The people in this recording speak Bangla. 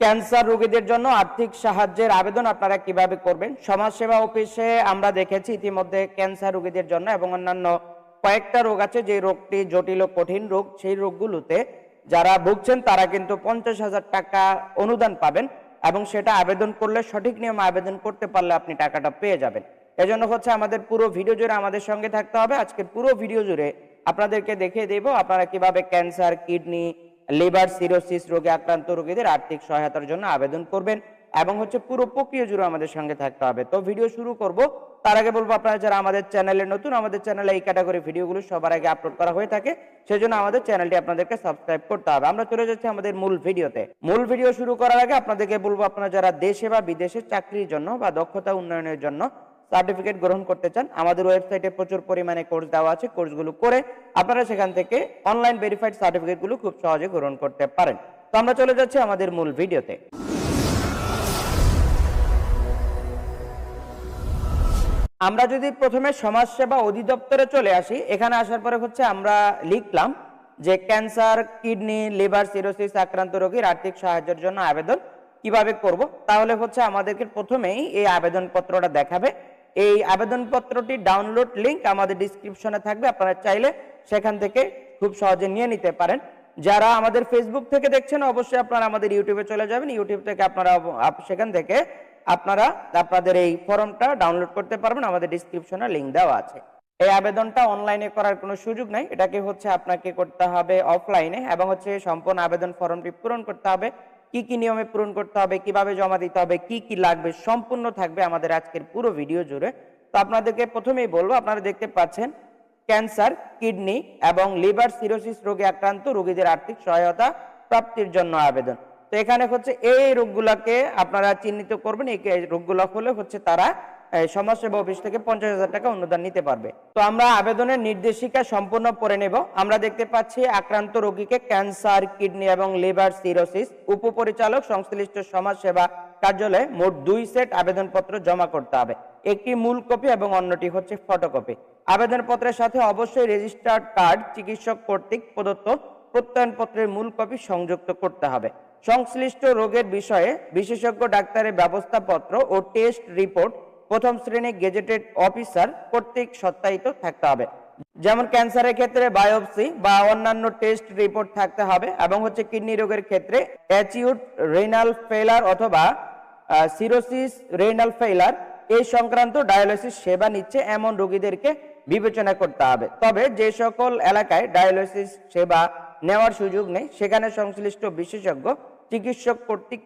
ক্যান্সার রোগীদের জন্য আর্থিক সাহায্যের আবেদন আপনারা কীভাবে করবেন? সমাজসেবা অফিসে আমরা দেখেছি ইতিমধ্যে ক্যান্সার রোগীদের জন্য এবং অন্যান্য কয়েকটা রোগ আছে যে রোগটি জটিল ও কঠিন রোগ, সেই রোগগুলোতে যারা ভুগছেন তারা কিন্তু পঞ্চাশ হাজার টাকা অনুদান পাবেন এবং সেটা আবেদন করলে, সঠিক নিয়মে আবেদন করতে পারলে আপনি টাকাটা পেয়ে যাবেন। এজন্য হচ্ছে আমাদের পুরো ভিডিও জুড়ে আমাদের সঙ্গে থাকতে হবে। আজকের পুরো ভিডিও জুড়ে আপনাদেরকে দেখিয়ে দেব আপনারা কীভাবে ক্যান্সার, কিডনি লিভার সিরোসিস রোগে আক্রান্ত রোগীদের আর্থিক সহায়তার জন্য আবেদন করবেন এবং হচ্ছে পুরো প্রক্রিয়া জুড়ে আমাদের সঙ্গে থাকতে হবে। তো ভিডিও শুরু করব। তার আগে বলব আপনারা যারা আমাদের চ্যানেলে নতুন, আমাদের চ্যানেলে এই ক্যাটাগরি ভিডিওগুলো সবার আগে আপলোড করা হয়ে থাকে, সেজন্য আমাদের চ্যানেলটি আপনাদেরকে সাবস্ক্রাইব করতে হবে। আমরা চলে যাচ্ছি আমাদের মূল ভিডিওতে। মূল ভিডিও শুরু করার আগে আপনাদেরকে বলব, আপনারা যারা দেশে বা বিদেশে চাকরির জন্য বা দক্ষতা উন্নয়নের জন্য সার্টিফিকেট গ্রহণ করতে চান, আমাদের ওয়েবসাইটে প্রচুর পরিমাণে কোর্স দেওয়া আছে, কোর্সগুলো করে আপনারা সেখান থেকে অনলাইন ভেরিফাইড সার্টিফিকেটগুলো খুব সহজে গ্রহণ করতে পারেন। তো আমরা চলে যাচ্ছি আমাদের মূল ভিডিওতে। আমরা যদি প্রথমে সমাজসেবা অধিদপ্তরে চলে আসি, এখানে আসার পরে হচ্ছে আমরা লিখলাম যে ক্যান্সার, কিডনি, লিভার সিরোসিস আক্রান্ত রোগীর আর্থিক সাহায্যের জন্য আবেদন কীভাবে করব? তাহলে হচ্ছে আমাদেরকে প্রথমেই এই আবেদনপত্রটা দেখাবে। এই আবেদনপত্রটি ডাউনলোড লিঙ্ক আমাদের ডিসক্রিপশনে থাকবে, আপনারা চাইলে সেখান থেকে খুব সহজে নিয়ে নিতে পারেন। যারা আমাদের ফেসবুক থেকে দেখছেন, অবশ্যই আপনারা আমাদের ইউটিউবে চলে যাবেন। ইউটিউব থেকে আপনারা সেখান থেকে আপনারা আপনাদের এই ফর্মটা ডাউনলোড করতে পারবেন, আমাদের ডিসক্রিপশনে লিঙ্ক দেওয়া আছে। এই আবেদনটা অনলাইনে করার কোনো সুযোগ নাই, এটাকে হচ্ছে আপনাকে করতে হবে অফলাইনে এবং হচ্ছে সম্পূর্ণ আবেদন ফর্মটি পূরণ করতে হবে। কি কি নিয়মে পূরণ করতে হবে, কীভাবে জমা দিতে হবে, কি কি লাগবে, সম্পূর্ণ থাকবে আমাদের আজকের পুরো ভিডিও জুড়ে। তো আপনাদেরকে প্রথমেই বলব, আপনারা দেখতে পাচ্ছেন, ক্যান্সার, কিডনি এবং লিভার সিরোসিস রোগে আক্রান্ত রোগীদের আর্থিক সহায়তা প্রাপ্তির জন্য আবেদন। তো এখানে হচ্ছে এই রোগগুলাকে আপনারা চিহ্নিত করবেন, এই রোগগুলো হলে হচ্ছে তারা সমাজসেবা অফিস থেকে পঞ্চাশ হাজার টাকা অনুদান নিতে পারবে। তো আমরা আবেদনের নির্দেশিকা সম্পূর্ণ পড়ে নেব। আমরা দেখতে পাচ্ছি আক্রান্ত রোগীকে ক্যান্সার, কিডনি এবং লিভার সিরোসিস, উপপরিচালক সংশ্লিষ্ট সমাজসেবা কার্যালয়ে মোট দুই সেট আবেদনপত্র জমা করতে হবে। একটি মূল কপি এবং অন্যটি হচ্ছে ফটোকপি। আবেদনপত্রের সাথে অবশ্যই রেজিস্টার্ড কার্ড, চিকিৎসক কর্তৃক প্রদত্ত প্রত্যয়নপত্রের মূল কপি সংযুক্ত করতে হবে। সংশ্লিষ্ট রোগের বিষয়ে বিশেষজ্ঞ ডাক্তারের ব্যবস্থাপত্র ও টেস্ট রিপোর্ট প্রথম শ্রেণি গেজেটেড অফিসার কর্তৃক সত্যায়িত থাকতে হবে। যেমন ক্যান্সারের ক্ষেত্রে বায়োপসি বা অন্যান্য টেস্ট রিপোর্ট থাকতে হবে এবং হচ্ছে কিডনি রোগের ক্ষেত্রে অ্যাচিউট রেনাল ফেলার অথবা সিরোসিস রেনাল ফেলার এই সংক্রান্ত ডায়ালিসিস সেবা নিচ্ছে এমন রোগীদেরকে বিবেচনা করতে হবে। তবে যে সকল এলাকায় ডায়ালিসিস সেবা নেওয়ার সুযোগ নেই, সেখানে সংশ্লিষ্ট বিশেষজ্ঞ, চিকিৎসক কর্তৃক